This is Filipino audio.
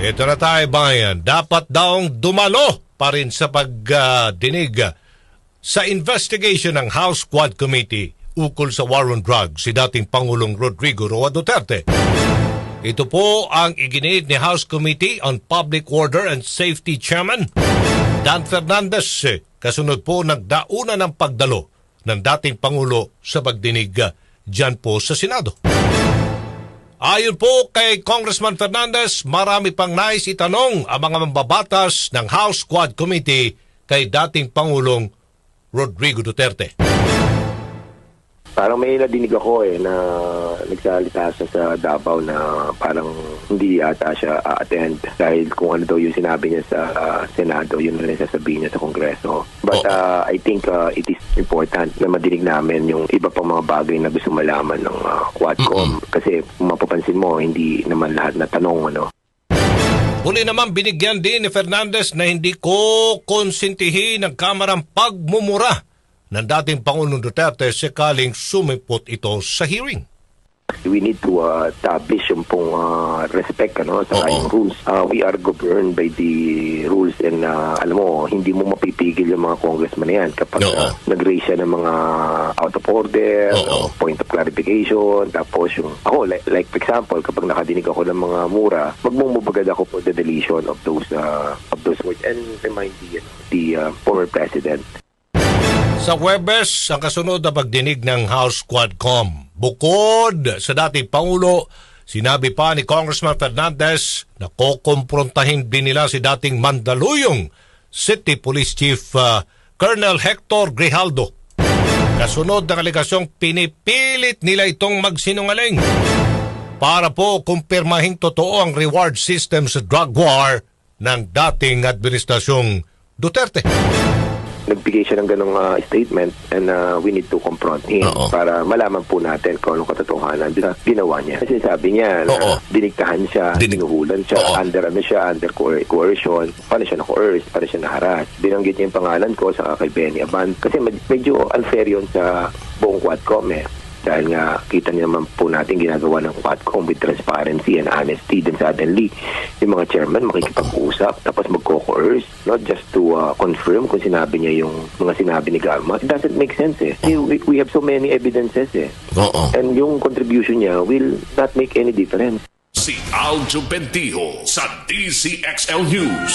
Ito na tayo, bayan. Dapat daong dumalo pa rin sa pagdinig sa investigation ng House Quad Committee ukol sa war on drugs si dating Pangulong Rodrigo Roa Duterte. Ito po ang iginid ni House Committee on Public Order and Safety Chairman Dan Fernandez. Kasunod po nagdauna ng pagdalo ng dating Pangulo sa pagdinig dyan po sa Senado. Ayon po kay Congressman Fernandez, marami pang nais itanong ang mga mambabatas ng House Quad Committee kay dating Pangulong Rodrigo Duterte. Parang may nadinig ako eh na nagsalita siya sa Davao na parang hindi ata siya a-attend dahil kung ano daw yung sinabi niya sa ah, Senado, yun na rin sasabihin niya sa Kongreso. But ah, I think ah, it is important na madinig namin yung iba pang mga bagay na gusto malaman ng ah, Quadcom. Kasi kung mapapansin mo, hindi naman lahat na tanong ano, Huli naman binigyan din ni Fernandez na hindi ko konsintihin ng kamarang pagmumura ng dating Pangulong Duterte sakaling sumipot ito sa hearing. we need to uh, establish yung pong uh, respect ano sa Oo. yung rules. Uh, we are governed by the rules and uh, alam mo, hindi mo mapipigil yung mga congressman na yan kapag Oo. uh, nag-raise siya ng mga out of order, Oo. uh, point of clarification, tapos yung ako like, like for example, kapag nakadinig ako ng mga mura, magmumubagad ako for the deletion of those uh, of those words and remind the, the uh, former president Sa Webes, ang kasunod na pagdinig ng House Quadcom. Bukod sa dating Pangulo, sinabi pa ni Congressman Fernandez na kukumprontahin din nila si dating Mandaluyong City Police Chief uh, Colonel Hector Grijaldo. Kasunod ng aligasyong pinipilit nila itong magsinungaling para po kumpirmahing totoo ang reward system sa drug war ng dating administrasyong Duterte. Nagbigay siya ng ganong ah, statement and uh, we need to confront him Oo. para malaman po natin kung anong katotohanan na ginawa niya. Kasi sabi niya na Oo. diniktahan siya, Dinig- sinuhulan siya, Oo. under ano siya, under coer- coercion, paano siya na-coerce, paano siya na-harass. Binanggit niya yung pangalan ko sa kay Benny Aban kasi med- medyo unfair yun sa buong Quadcom eh. Dahil nga, kita niyo naman po natin ginagawa ng Quadcom with transparency and honesty. Then suddenly, yung mga chairman makikipag-usap tapos magko-coerce, not just to uh, confirm kung sinabi niya yung mga sinabi ni Galma. It doesn't make sense eh. We, we have so many evidences eh. Oo. And yung contribution niya will not make any difference. Si Aljo Bendijo sa DCXL News.